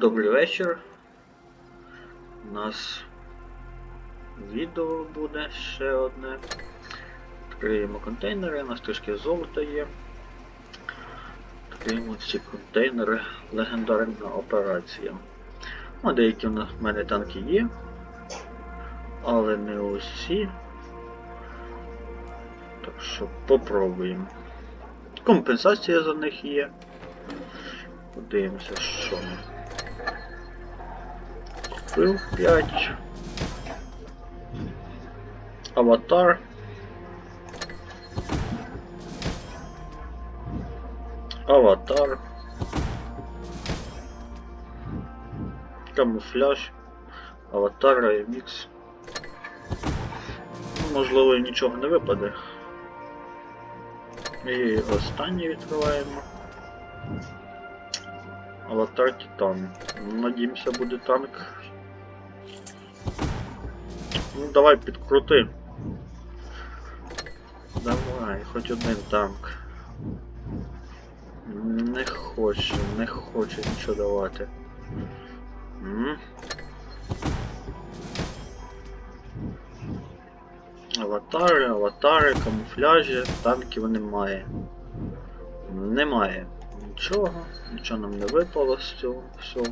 Добрий вечір. У нас відео буде ще одне. Відкриємо контейнери, у нас трішки золота є. Відкриємо ці контейнери. Легендарна операція. Ну, деякі в нас в мене танки є. Але не усі. Так що попробуємо. Компенсація за них є. Подивимося, що ми. Купив 5. Аватар. Аватар. Камуфляж. Аватар Remix. Ну, Можливо, і нічого не випаде. І останнє відкриваємо. Аватар Титан. Надіємося буде танк. Ну давай підкрути. Давай, хоч один танк. Не хоче, не хоче нічого давати. М? Аватари, аватари, камуфляжі, танків немає. Немає. Нічого, нічого нам не випало з цього всього.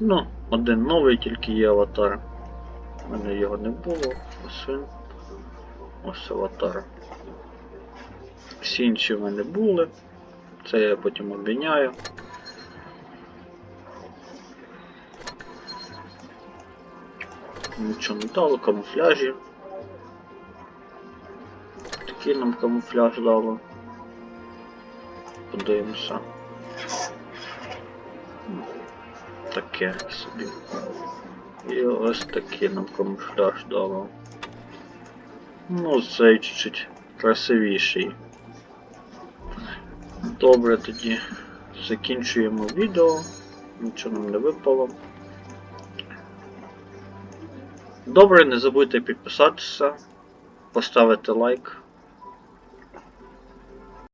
Ну, один новий тільки є аватар. У мене його не було. Ось він. Ось аватар. Всі інші в мене були. Це я потім обміняю. Нічого не дало, камуфляжі. Такий нам камуфляж дало. Подивимося. Таке собі. І ось такий нам камуфляж дало. Ну, цей чуть-чуть красивіший. Добре, тоді закінчуємо відео. Нічого нам не випало. Добре, не забудьте підписатися, поставити лайк.